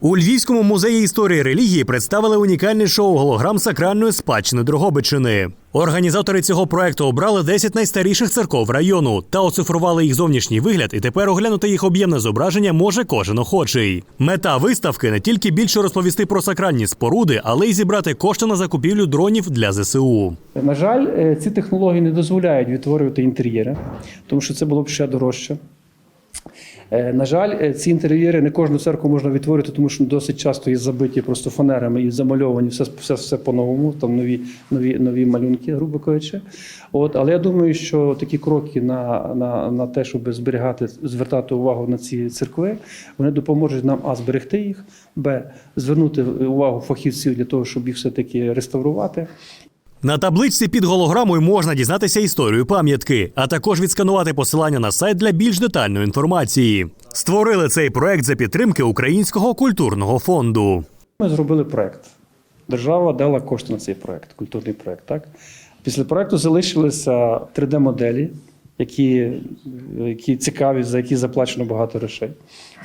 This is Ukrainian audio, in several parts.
У Львівському музеї історії релігії представили унікальне шоу голограм сакральної спадщини Дрогобичини. Організатори цього проекту обрали 10 найстаріших церков району та оцифрували їх зовнішній вигляд, і тепер оглянути їх об'ємне зображення може кожен охочий. Мета виставки не тільки більше розповісти про сакральні споруди, але й зібрати кошти на закупівлю дронів для ЗСУ. На жаль, е, ці технології не дозволяють відтворювати інтер'єри, тому що це було б ще дорожче. Е, На жаль, е, ці інтер'єри не кожну церкву можна відтворити, тому що досить часто є забиті просто фанерами і замальовані все, все, все по-новому, там нові, нові, нові малюнки, грубо кажучи. От, але я думаю, що такі кроки на, на, на те, щоб зберігати, звертати увагу на ці церкви, вони допоможуть нам а зберегти їх, б звернути увагу фахівців для того, щоб їх все-таки реставрувати. На табличці під голограмою можна дізнатися історію пам'ятки, а також відсканувати посилання на сайт для більш детальної інформації. Створили цей проект за підтримки Українського культурного фонду. Ми зробили проект. Держава дала кошти на цей проект, культурний проект. Так? Після проекту залишилися 3D-моделі, які, які цікаві, за які заплачено багато грошей.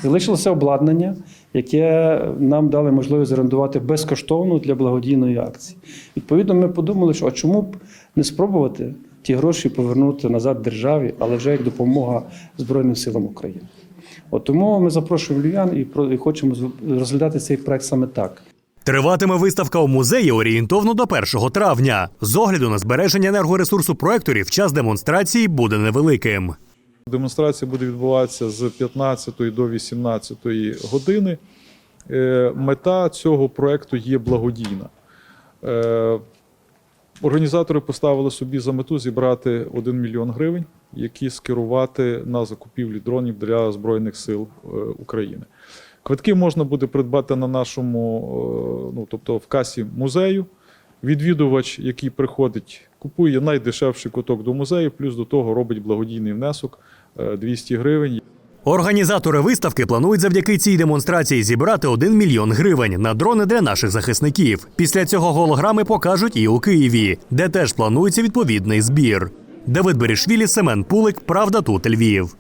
Залишилося обладнання, яке нам дали можливість орендувати безкоштовно для благодійної акції. Відповідно, ми подумали, що а чому б не спробувати ті гроші повернути назад державі, але вже як допомога Збройним силам України. От тому ми запрошуємо львів'ян і, хочемо розглядати цей проект саме так. Триватиме виставка у музеї орієнтовно до 1 травня. З огляду на збереження енергоресурсу проекторів час демонстрації буде невеликим. Демонстрація буде відбуватися з 15 до 18 години. Е, Мета цього проекту є благодійна. Е, Організатори поставили собі за мету зібрати 1 мільйон гривень, які скерувати на закупівлю дронів для Збройних сил е, України. Квитки можна буде придбати на нашому, е, ну тобто в касі музею. Відвідувач, який приходить, купує найдешевший куток до музею, плюс до того робить благодійний внесок е, 200 гривень. Організатори виставки планують завдяки цій демонстрації зібрати 1 мільйон гривень на дрони для наших захисників. Після цього голограми покажуть і у Києві, де теж планується відповідний збір. Давид Берішвілі, Семен Пулик, Правда тут Львів.